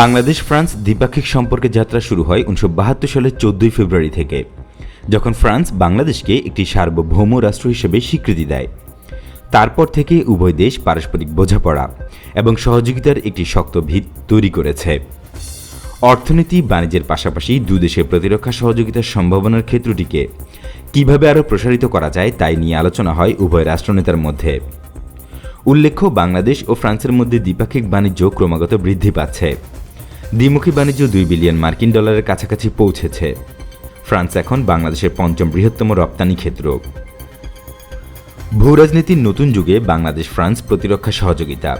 Bangladesh, France দ্বিপাক্ষিক সম্পর্কে যাত্রা শুরু হয় উনিশশো বাহাত্তর সালের চোদ্দই ফেব্রুয়ারি থেকে, যখন ফ্রান্স বাংলাদেশকে একটি সার্বভৌম রাষ্ট্র হিসেবে স্বীকৃতি দেয়। তারপর থেকে উভয় দেশ পারস্পরিক বোঝাপড়া এবং সহযোগিতার একটি শক্ত ভিত তৈরি করেছে। অর্থনীতি, বাণিজ্যের পাশাপাশি দুদেশের প্রতিরক্ষা সহযোগিতার সম্ভাবনার ক্ষেত্রটিকে কীভাবে আরও প্রসারিত করা যায় তাই নিয়ে আলোচনা হয় উভয় রাষ্ট্রনেতার মধ্যে। উল্লেখ্য, বাংলাদেশ ও ফ্রান্সের মধ্যে দ্বিপাক্ষিক বাণিজ্য ক্রমাগত বৃদ্ধি পাচ্ছে। দ্বিমুখী বাণিজ্য দুই বিলিয়ন মার্কিন ডলারের কাছাকাছি পৌঁছেছে। ফ্রান্স এখন বাংলাদেশের পঞ্চম বৃহত্তম রপ্তানি ক্ষেত্র। ভূরাজনীতির নতুন যুগে বাংলাদেশ ফ্রান্স প্রতিরক্ষা সহযোগিতা।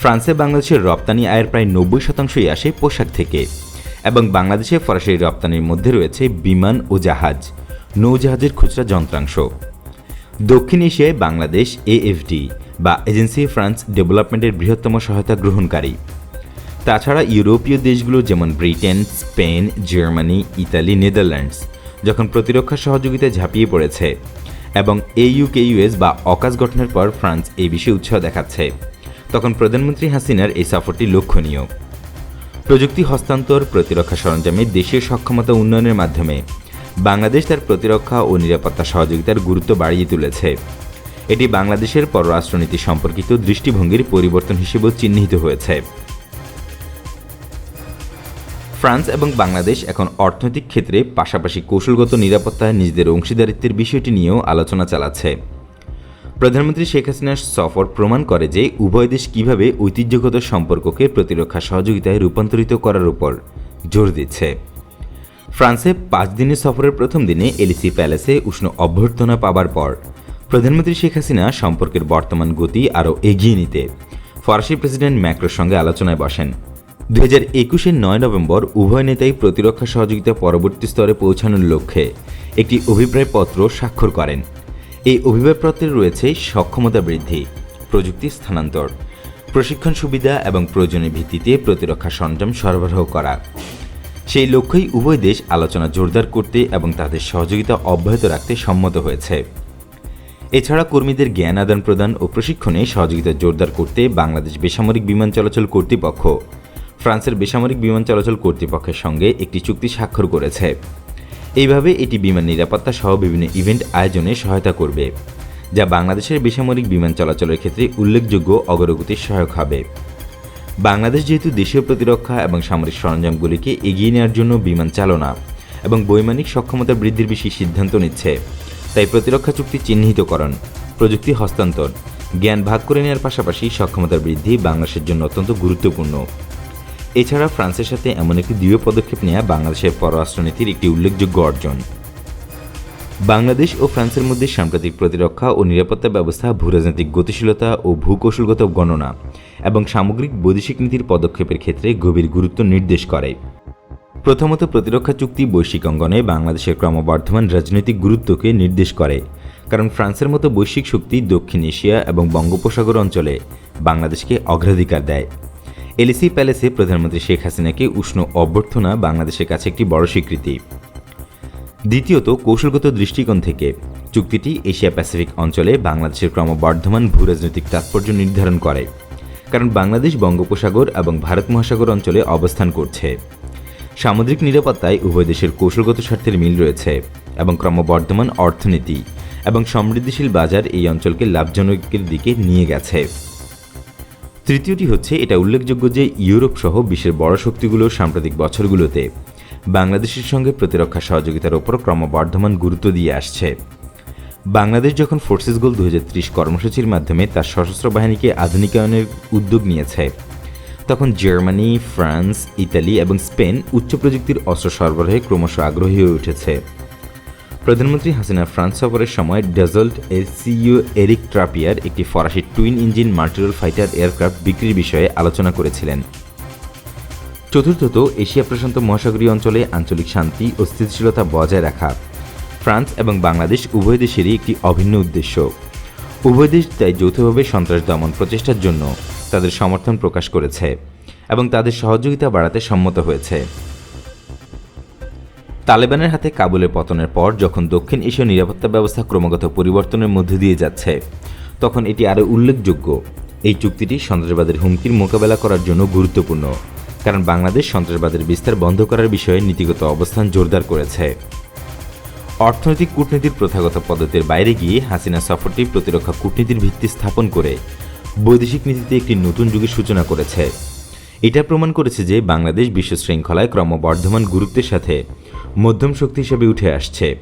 ফ্রান্সে বাংলাদেশের রপ্তানি আয়ের প্রায় নব্বই শতাংশই আসে পোশাক থেকে এবং বাংলাদেশে ফরাসি রপ্তানির মধ্যে রয়েছে বিমান ও জাহাজ, নৌজাহাজের খুচরা যন্ত্রাংশ। দক্ষিণ এশিয়ায় বাংলাদেশ এএফডি বা এজেন্সি ফ্রান্স ডেভেলপমেন্টের বৃহত্তম সহায়তা গ্রহণকারী। তাছাড়া ইউরোপীয় দেশগুলো যেমন Britain, Spain, Germany, Italy, Netherlands, যখন প্রতিরক্ষা সহযোগিতায় ঝাঁপিয়ে পড়েছে এবং এইউকেইউএস বা অকাশ গঠনের পর ফ্রান্স এই বিষয়ে উৎসাহ দেখাচ্ছে, তখন প্রধানমন্ত্রী হাসিনার এই সফরটি লক্ষণীয়। প্রযুক্তি হস্তান্তর, প্রতিরক্ষা সরঞ্জামে দেশীয় সক্ষমতা উন্নয়নের মাধ্যমে বাংলাদেশ তার প্রতিরক্ষা ও নিরাপত্তা সহযোগিতার গুরুত্ব বাড়িয়ে তুলেছে। এটি বাংলাদেশের পররাষ্ট্রনীতি সম্পর্কিত দৃষ্টিভঙ্গির পরিবর্তন হিসেবেও চিহ্নিত হয়েছে। ফ্রান্স এবং বাংলাদেশ এখন অর্থনৈতিক ক্ষেত্রে পাশাপাশি কৌশলগত নিরাপত্তায় নিজেদের অংশীদারিত্বের বিষয়টি নিয়েও আলোচনা চালাচ্ছে। প্রধানমন্ত্রী শেখ হাসিনার সফর প্রমাণ করে যে উভয় দেশ কীভাবে ঐতিহ্যগত সম্পর্ককে প্রতিরক্ষা সহযোগিতায় রূপান্তরিত করার উপর জোর দিচ্ছে। ফ্রান্সে পাঁচ দিনের সফরের প্রথম দিনে এলিসি প্যালেসে উষ্ণ অভ্যর্থনা পাবার পর প্রধানমন্ত্রী শেখ হাসিনা সম্পর্কের বর্তমান গতি আরও এগিয়ে নিতে ফরাসি প্রেসিডেন্ট ম্যাক্রোর সঙ্গে আলোচনায় বসেন। দুই হাজার একুশের নয় নভেম্বর উভয় নেতাই প্রতিরক্ষা সহযোগিতা পরবর্তী স্তরে পৌঁছানোর লক্ষ্যে একটি অভিপ্রায়পত্র স্বাক্ষর করেন। এই অভিপ্রায়পত্রে রয়েছে সক্ষমতা বৃদ্ধি, প্রযুক্তি স্থানান্তর, প্রশিক্ষণ সুবিধা এবং প্রয়োজনের ভিত্তিতে প্রতিরক্ষা সরঞ্জাম সরবরাহ করা। সেই লক্ষ্যেই উভয় দেশ আলোচনা জোরদার করতে এবং তাদের সহযোগিতা অব্যাহত রাখতে সম্মত হয়েছে। এছাড়া কর্মীদের জ্ঞান আদান প্রদান ও প্রশিক্ষণে সহযোগিতা জোরদার করতে বাংলাদেশ বেসামরিক বিমান চলাচল কর্তৃপক্ষ ফ্রান্সের বেসামরিক বিমান চলাচল কর্তৃপক্ষের সঙ্গে একটি চুক্তি স্বাক্ষর করেছে। এইভাবে এটি বিমান নিরাপত্তা সহ বিভিন্ন ইভেন্ট আয়োজনে সহায়তা করবে, যা বাংলাদেশের বেসামরিক বিমান চলাচলের ক্ষেত্রে উল্লেখযোগ্য অগ্রগতির সহায়ক হবে। বাংলাদেশ যেহেতু দেশীয় প্রতিরক্ষা এবং সামরিক সরঞ্জামগুলিকে এগিয়ে নেওয়ার জন্য বিমান চালনা এবং বৈমানিক সক্ষমতা বৃদ্ধির বিষয়ে সিদ্ধান্ত নিচ্ছে, তাই প্রতিরক্ষা চুক্তি চিহ্নিতকরণ, প্রযুক্তি হস্তান্তর, জ্ঞান ভাগ করে নেওয়ার পাশাপাশি সক্ষমতার বৃদ্ধি বাংলাদেশের জন্য অত্যন্ত গুরুত্বপূর্ণ। এছাড়া ফ্রান্সের সাথে এমন একটি দৃঢ় পদক্ষেপ নেওয়া বাংলাদেশের পররাষ্ট্রনীতির একটি উল্লেখযোগ্য অর্জন। বাংলাদেশ ও ফ্রান্সের মধ্যে সাম্প্রতিক প্রতিরক্ষা ও নিরাপত্তা ব্যবস্থা, ভূরাজনৈতিক গতিশীলতা ও ভূকৌশলগত গণনা এবং সামগ্রিক বৈদেশিক নীতির পদক্ষেপের ক্ষেত্রে গভীর গুরুত্ব নির্দেশ করে। প্রথমত প্রতিরক্ষা চুক্তি বৈশ্বিক অঙ্গনে বাংলাদেশের ক্রমবর্ধমান রাজনৈতিক গুরুত্বকে নির্দেশ করে। কারণ ফ্রান্সের মতো বৈশ্বিক শক্তি দক্ষিণ এশিয়া এবং বঙ্গোপসাগর অঞ্চলে বাংলাদেশকে অগ্রাধিকার দেয়। এলিসি প্যালেসে প্রধানমন্ত্রী শেখ হাসিনাকে উষ্ণ অভ্যর্থনা বাংলাদেশের কাছে একটি বড় স্বীকৃতি। দ্বিতীয়ত, কৌশলগত দৃষ্টিকোণ থেকে চুক্তিটি এশিয়া প্যাসিফিক অঞ্চলে বাংলাদেশের ক্রমবর্ধমান ভূরাজনৈতিক তাৎপর্য নির্ধারণ করে, কারণ বাংলাদেশ বঙ্গোপসাগর এবং ভারত মহাসাগর অঞ্চলে অবস্থান করছে। সামুদ্রিক নিরাপত্তায় উভয় দেশের কৌশলগত স্বার্থের মিল রয়েছে এবং ক্রমবর্ধমান অর্থনীতি এবং সমৃদ্ধিশীল বাজার এই অঞ্চলকে লাভজনকের দিকে নিয়ে গেছে। তৃতীয়টি হচ্ছে, এটা উল্লেখযোগ্য যে ইউরোপ সহ বিশ্বের বড় শক্তিগুলো সাম্প্রতিক বছরগুলোতে বাংলাদেশের সঙ্গে প্রতিরক্ষা সহযোগিতার ওপর ক্রমবর্ধমান গুরুত্ব দিয়ে আসছে। বাংলাদেশ যখন ফোর্সেস গোল দু হাজার ত্রিশ কর্মসূচির মাধ্যমে তার সশস্ত্র বাহিনীকে আধুনিকায়নের উদ্যোগ নিয়েছে, তখন জার্মানি, ফ্রান্স, ইতালি এবং স্পেন উচ্চ প্রযুক্তির অস্ত্র সরবরাহে ক্রমশ আগ্রহী হয়ে উঠেছে। প্রধানমন্ত্রী হাসিনা ফ্রান্স সফরের সময় ডেজল্ট এসিইউ এরিক ট্রাপিয়ার, একটি ফরাসি twin engine multirole fighter aircraft বিক্রির বিষয়ে আলোচনা করেছিলেন। চতুর্থত, এশিয়া প্রশান্ত মহাসাগরীয় অঞ্চলে আঞ্চলিক শান্তি ও স্থিতিশীলতা বজায় রাখা। ফ্রান্স এবং বাংলাদেশ উভয় দেশেরই একটি অভিন্ন উদ্দেশ্য। উভয় দেশ তাই যৌথভাবে সন্ত্রাস দমন প্রচেষ্টার জন্য তাদের সমর্থন প্রকাশ করেছে এবং তাদের সহযোগিতা বাড়াতে সম্মত হয়েছে। তালেবানের হাতে কাবুলের পতনের পর যখন দক্ষিণ এশীয় নিরাপত্তা ব্যবস্থা ক্রমাগত পরিবর্তনের মধ্য দিয়ে যাচ্ছে, তখন এটি আরও উল্লেখযোগ্য। এই চুক্তিটি সন্ত্রাসবাদের হুমকির মোকাবেলা করার জন্য গুরুত্বপূর্ণ, কারণ বাংলাদেশ সন্ত্রাসবাদের বিস্তার বন্ধ করার বিষয়ে নীতিগত অবস্থান জোরদার করেছে। অর্থনৈতিক কূটনীতির প্রথাগত পদ্ধতির বাইরে গিয়ে হাসিনা সফরটি প্রতিরক্ষা কূটনীতির ভিত্তি স্থাপন করে বৈদেশিক নীতিতে একটি নতুন যুগের সূচনা করেছে। এটা প্রমাণ করেছে যে বাংলাদেশ বিশ্ব শৃঙ্খলায় ক্রমবর্ধমান গুরুত্বের সাথে মধ্যম শক্তি হিসেবে উঠে আসছে।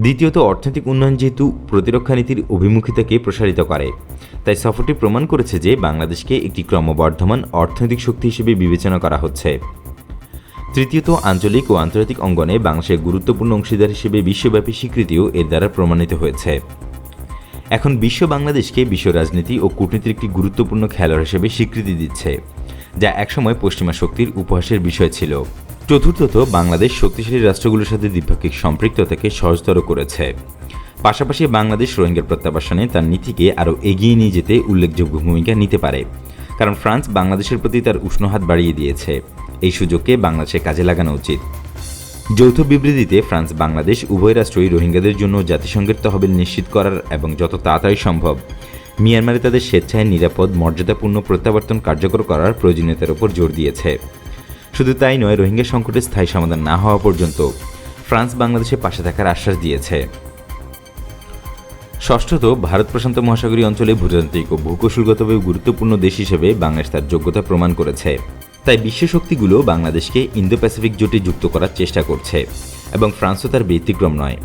দ্বিতীয়ত, অর্থনৈতিক উন্নয়ন যেহেতু প্রতিরক্ষা নীতির অভিমুখিতাকে প্রসারিত করে, তাই সফরটি প্রমাণ করেছে যে বাংলাদেশকে একটি ক্রমবর্ধমান অর্থনৈতিক শক্তি হিসেবে বিবেচনা করা হচ্ছে। তৃতীয়ত, আঞ্চলিক ও আন্তর্জাতিক অঙ্গনে বাংলাদেশের গুরুত্বপূর্ণ অংশীদার হিসেবে বিশ্বব্যাপী স্বীকৃতিও এর দ্বারা প্রমাণিত হয়েছে। এখন বিশ্ব বাংলাদেশকে বিশ্ব রাজনীতি ও কূটনীতির একটি গুরুত্বপূর্ণ খেলোয়াড় হিসেবে স্বীকৃতি দিচ্ছে। যা একসময় পশ্চিমা শক্তির উপহাসের বিষয় ছিল। চতুর্থত, বাংলাদেশ শক্তিশালী রাষ্ট্রগুলোর সাথে দ্বিপাক্ষিক সম্পৃক্ততাকে সহজতর করেছে। পাশাপাশি বাংলাদেশ রোহিঙ্গার প্রত্যাবাসনে তার নীতিকে আরও এগিয়ে নিয়ে যেতে উল্লেখযোগ্য ভূমিকা নিতে পারে। কারণ ফ্রান্স বাংলাদেশের প্রতি তার উষ্ণ হাত বাড়িয়ে দিয়েছে। এই সুযোগকে বাংলাদেশে কাজে লাগানো উচিত। যৌথ বিবৃতিতে ফ্রান্স বাংলাদেশ উভয় রাষ্ট্রই রোহিঙ্গাদের জন্য জাতিসংঘের তহবিল নিশ্চিত করার এবং যত তাড়াতাড়ি সম্ভব মিয়ানমারে তাদের স্বেচ্ছায় নিরাপদ, মর্যাদাপূর্ণ, প্রত্যাবর্তন কার্যকর করার প্রয়োজনীয়তার উপর জোর দিয়েছে। শুধু তাই নয়, রোহিঙ্গা সংকটের স্থায়ী সমাধান না হওয়া পর্যন্ত ফ্রান্স বাংলাদেশের পাশে থাকার আশ্বাস দিয়েছে। ষষ্ঠত, ভারত প্রশান্ত মহাসাগরীয় অঞ্চলে ভূতান্ত্রিক ও ভূকৌশলগতভাবে গুরুত্বপূর্ণ দেশ হিসেবে বাংলাদেশ তার যোগ্যতা প্রমাণ করেছে। তাই বিশ্ব শক্তিগুলো বাংলাদেশকে ইন্দো প্যাসিফিক জোটে যুক্ত করার চেষ্টা করছে এবং ফ্রান্সও তার ব্যতিক্রম নয়।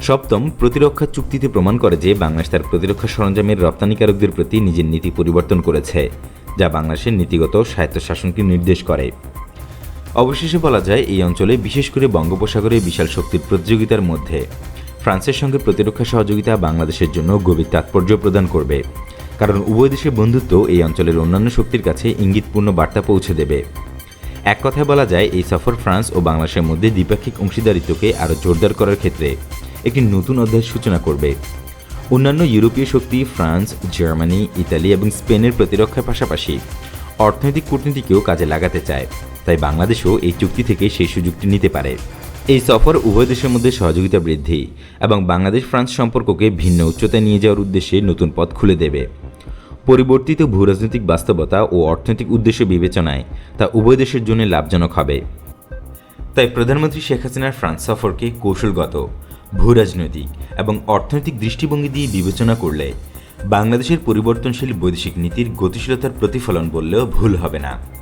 সপ্তম প্রতিরক্ষা চুক্তিতে প্রমাণ করে যে বাংলাদেশ তার প্রতিরক্ষা সরঞ্জামের রপ্তানিকারকদের প্রতি নিজের নীতি পরিবর্তন করেছে, যা বাংলাদেশের নীতিগত স্বায়ত্তশাসনকে নির্দেশ করে। অবশেষে বলা যায়, এই অঞ্চলে বিশেষ করে বঙ্গোপসাগরে বিশাল শক্তির প্রতিযোগিতার মধ্যে ফ্রান্সের সঙ্গে প্রতিরক্ষা সহযোগিতা বাংলাদেশের জন্য গভীর তাৎপর্য প্রদান করবে। কারণ উভয় দেশের বন্ধুত্ব এই অঞ্চলের অন্যান্য শক্তির কাছে ইঙ্গিতপূর্ণ বার্তা পৌঁছে দেবে। এক কথায় বলা যায়, এই সফর ফ্রান্স ও বাংলাদেশের মধ্যে দ্বিপাক্ষিক অংশীদারিত্বকে আরও জোরদার করার ক্ষেত্রে একটি নতুন অধ্যায়ের সূচনা করবে। অন্যান্য ইউরোপীয় শক্তি ফ্রান্স, জার্মানি, ইতালি এবং স্পেনের প্রতিরক্ষার পাশাপাশি অর্থনৈতিক কূটনীতিকেও কাজে লাগাতে চায়। তাই বাংলাদেশও এই চুক্তি থেকে সেই সুযোগটি নিতে পারে। এই সফর উভয় দেশের মধ্যে সহযোগিতা বৃদ্ধি এবং বাংলাদেশ ফ্রান্স সম্পর্ককে ভিন্ন উচ্চতায় নিয়ে যাওয়ার উদ্দেশ্যে নতুন পথ খুলে দেবে। পরিবর্তিত ভূরাজনৈতিক বাস্তবতা ও অর্থনৈতিক উদ্দেশ্য বিবেচনায় তা উভয় দেশের জন্য লাভজনক হবে। তাই প্রধানমন্ত্রী শেখ হাসিনার ফ্রান্স সফরকে কৌশলগত ভূরাজনৈতিক এবং অর্থনৈতিক দৃষ্টিভঙ্গি দিয়ে বিবেচনা করলে বাংলাদেশের পরিবর্তনশীল বৈদেশিক নীতির গতিশীলতার প্রতিফলন বললেও ভুল হবে না।